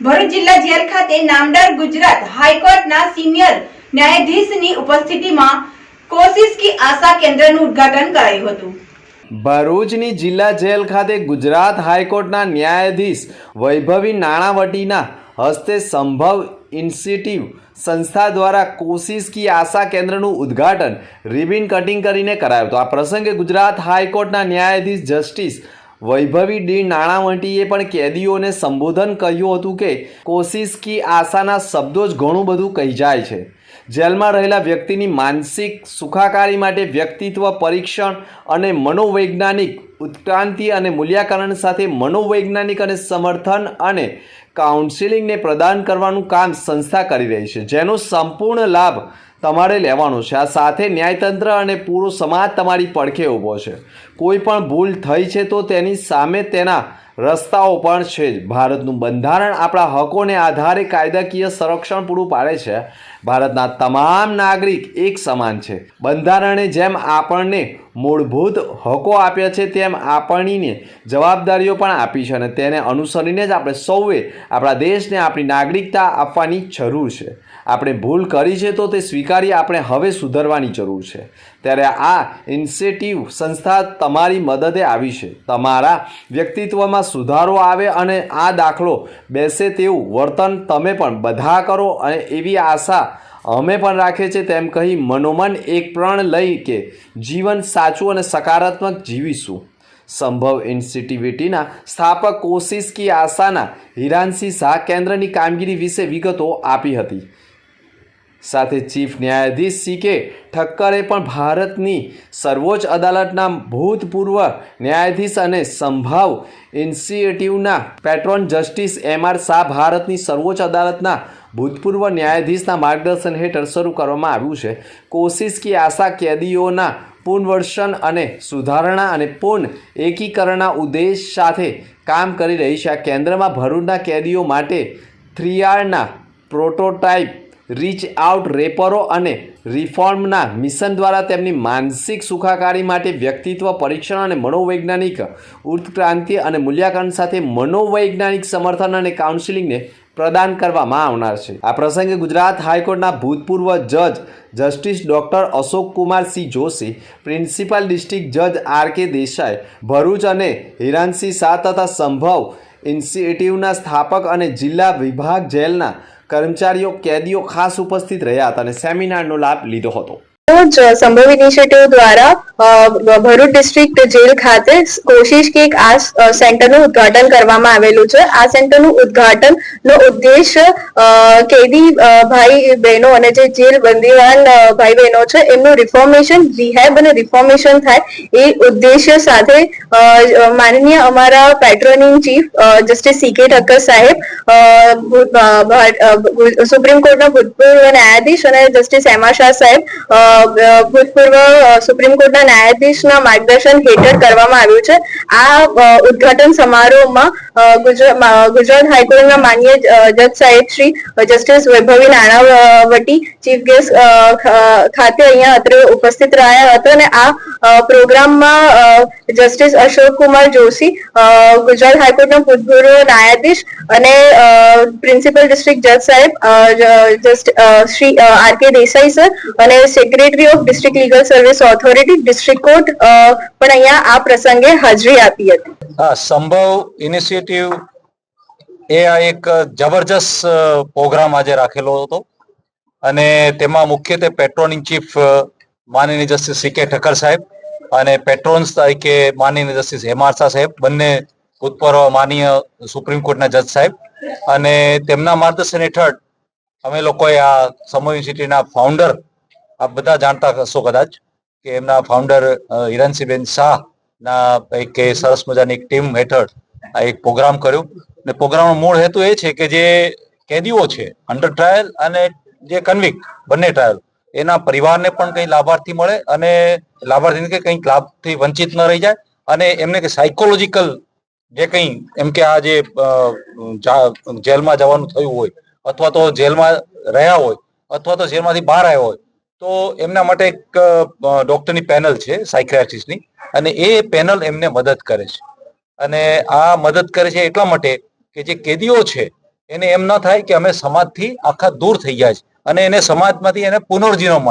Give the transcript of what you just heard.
ભરૂચ જિલ્લા જેલ ખાતે નામદાર ગુજરાત હાઈકોર્ટના સિનિયર ન્યાયાધીશની ઉપસ્થિતિમાં કોશિશ કી આશા કેન્દ્રનું ઉદ્ઘાટન કરાયું હતું. ભરૂચની જિલ્લા જેલ ખાતે ગુજરાત હાઈકોર્ટના ન્યાયાધીશ વૈભવી નાણાવટીના હસ્તે સંભવ ઇન્સ્ટિટ્યૂટ સંસ્થા દ્વારા કોશિશ કી આશા કેન્દ્રનું ઉદ્ઘાટન રિબિન કટિંગ કરીને કરાયું હતું. આ પ્રસંગે ગુજરાત હાઈકોર્ટના ન્યાયાધીશ જસ્ટિસ વૈભવી ડી નાણાવટીએ પણ કેદીઓને સંબોધન કર્યું હતું કે કોશિશ કી આશાના શબ્દો જ ઘણું બધું કહી જાય છે. જેલમાં રહેલા વ્યક્તિની માનસિક સુખાકારી માટે વ્યક્તિત્વ પરીક્ષણ અને મનોવૈજ્ઞાનિક ઉત્ક્રાંતિ અને મૂલ્યાંકન સાથે મનોવૈજ્ઞાનિક અને સમર્થન અને કાઉન્સિલિંગને પ્રદાન કરવાનું કામ સંસ્થા કરી રહી છે, જેનો સંપૂર્ણ લાભ તમારે લેવાનું છે. આ સાથે ન્યાયતંત્ર અને પૂરો સમાજ તમારી પડખે ઊભો છે. કોઈ પણ ભૂલ થઈ છે તો તેની સામે તેના રસ્તાઓ પણ છે જ. ભારતનું બંધારણ આપણા હકોને આધારે કાયદાકીય સંરક્ષણ પૂરું પાડે છે. ભારતના તમામ નાગરિક એક સમાન છે. બંધારણે જેમ આપણને મૂળભૂત હકો આપ્યા છે, તેમ આપણને જવાબદારીઓ પણ આપી છે અને તેને અનુસરીને જ આપણે સૌએ આપણા દેશને આપણી નાગરિકતા આપવાની જરૂર છે. આપણે ભૂલ કરી છે તો તે સ્વીકારી આપણે હવે સુધરવાની જરૂર છે. ત્યારે આ ઇન્સેટિવ સંસ્થા તમારી મદદે આવી છે. તમારા વ્યક્તિત્વમાં સુધારો આવે અને આ દાખલો બેસે તેવું વર્તન તમે પણ બધા કરો અને એવી આશા અમે પણ રાખીએ છીએ તેમ કહી મનોમન એક પ્રણ લઈ કે જીવન સાચું અને સકારાત્મક જીવીશું. સંભવ ઇન્સ્ટિટ્યુટીના સ્થાપક કોશિશ કી આશાના હિરાનસિંહ શાહ કેન્દ્રની કામગીરી વિશે વિગતો આપી હતી. સાથે ચીફ ન્યાયાધીશ સી કે ઠક્કરે પણ ભારતની સર્વોચ્ચ અદાલતના ભૂતપૂર્વ ન્યાયાધીશ અને સંભાવ ઇન્સ્ટિટ્યૂટના patron justice M R Shah ભારતની સર્વોચ્ચ અદાલતના ભૂતપૂર્વ ન્યાયાધીશના માર્ગદર્શન હેઠળ શરૂ કરવામાં આવ્યું છે. કોશિશ કી આશા કેદીઓના પુનર્વસન અને સુધારણા અને પૂર્ણ એકીકરણના ઉદ્દેશ સાથે કામ કરી રહી છે. આ કેન્દ્રમાં ભરૂચના કેદીઓ માટે થ્રી આરના પ્રોટોટાઇપ રીચ આઉટ રેપરો અને રિફોર્મના મિશન દ્વારા તેમની માનસિક સુખાકારી માટે વ્યક્તિત્વ, પરીક્ષણ અને મનોવૈજ્ઞાનિક ઉત્ક્રાંતિ અને મૂલ્યાંકન સાથે મનોવૈજ્ઞાનિક સમર્થન અને કાઉન્સિલિંગને પ્રદાન કરવામાં આવનાર છે. આ પ્રસંગે ગુજરાત હાઈકોર્ટના ભૂતપૂર્વ જજ justice doctor Ashok Kumar Singh Joshi, principal district જજ આર કે દેસાઈ, ભરૂચ અને હિરાનસિંહ શાહ તથા સંભવ ઇન્સ્ટિટ્યૂટના સ્થાપક અને જિલ્લા વિભાગ જેલના કર્મચારીઓ કેદીઓ ખાસ ઉપસ્થિત રહ્યા હતા અને સેમિનારનો લાભ લીધો હતો. રોજ સંભવ ઇનિશિયેટિવ દ્વારા ભરૂચ ડિસ્ટ્રિક્ટ જેલ ખાતે કોશિશ કે એક આ સેન્ટરનું ઉદ્ઘાટન કરવામાં આવેલું છે. આ સેન્ટરનું ઉદ્ઘાટન નો ઉદ્દેશ કેદી ભાઈ બહેનો અને જે જેલ બંદીવાન ભાઈ બહેનો છે, એમનું રિફોર્મેશન રિહેબ અને રિફોર્મેશન થાય એ ઉદ્દેશ્ય સાથે માનનીય અમારા પેટ્રોનિંગ chief justice C K Thakkar સાહેબ સુપ્રીમ કોર્ટના ભૂતપૂર્વ ન્યાયાધીશ અને જસ્ટિસ એમા શાહ સાહેબ ભૂતપૂર્વ સુપ્રીમ કોર્ટના ન્યાયાધીશના માર્ગદર્શન હેઠળ કરવામાં આવ્યું છે. આ ઉદઘાટન સમારોહમાં ગુજરાત હાઈકોર્ટના માન્ય જજ સાહેબ શ્રી જસ્ટિસ વૈભવી નાણાવટી, ચીફ ગેસ્ટ ખાતે અહીંયા અત્રે ઉપસ્થિત રહ્યા હતા અને આ પ્રોગ્રામમાં જસ્ટિસ અશોક કુમાર જોશી ગુજરાત હાઈકોર્ટના ભૂતપૂર્વ ન્યાયાધીશ અને પ્રિન્સિપલ ડિસ્ટ્રિક્ટ જજ સાહેબ Shri R K Desai sir અને secretary of district legal service authority district પણ અહીંયા આ પ્રસંગે હાજરી આપી હતી. હા, સંભવ ઇનિશિયેટિવ એ આ એક જબરજસ્ત પ્રોગ્રામ આજે રાખેલો હતો. અને તેમાં મુખ્યત્વે પેટ્રોલિંગ ચીફ માનનીય જસ્ટિસ સી કે ઠક્કર સાહેબ અને પેટ્રોન્સ તરીકે માનનીય જસ્ટિસ હેમાર સાહેબ, બંને ભૂતપૂર્વ માનનીય સુપ્રીમ કોર્ટના જજ સાહેબ અને તેમના માર્ગદર્શન હેઠળ અમે લોકોએ આ સમૂહ યુનિવર્સિટીના ફાઉન્ડર આપ બધા જાણતા હશો કદાચ કે એમના ફાઉન્ડર હિરણસિંહબેન શાહ ના એક સરસ મજાની એક ટીમ હેઠળ આ એક પ્રોગ્રામ કર્યો. ને પ્રોગ્રામનો મૂળ હેતુ એ છે કે જે કેદીઓ છે અંડર ટ્રાયલ અને જે કન્વિક બંને ટ્રાયલ એના પરિવારને પણ કંઈ લાભાર્થી મળે અને લાભાર્થીને કે કંઈક લાભથી વંચિત ન રહી જાય અને એમને કે સાયકોલોજીકલ જે કંઈ એમ કે આ જે, જેલમાં જવાનું થયું હોય અથવા તો જેલમાં રહ્યા હોય અથવા તો જેલમાંથી બહાર આવ્યા હોય તો એમના માટે એક ડોક્ટરની પેનલ છે સાયક્રેટિસ્ટની અને એ પેનલ એમને મદદ કરે છે. અને આ મદદ કરે છે એટલા માટે કે જે કેદીઓ છે, એને એમ ન થાય કે અમે સમાજથી આખા દૂર થઈ ગયા છે. અને એને સમાજમાંથી એને પુનર્જીવન મળે.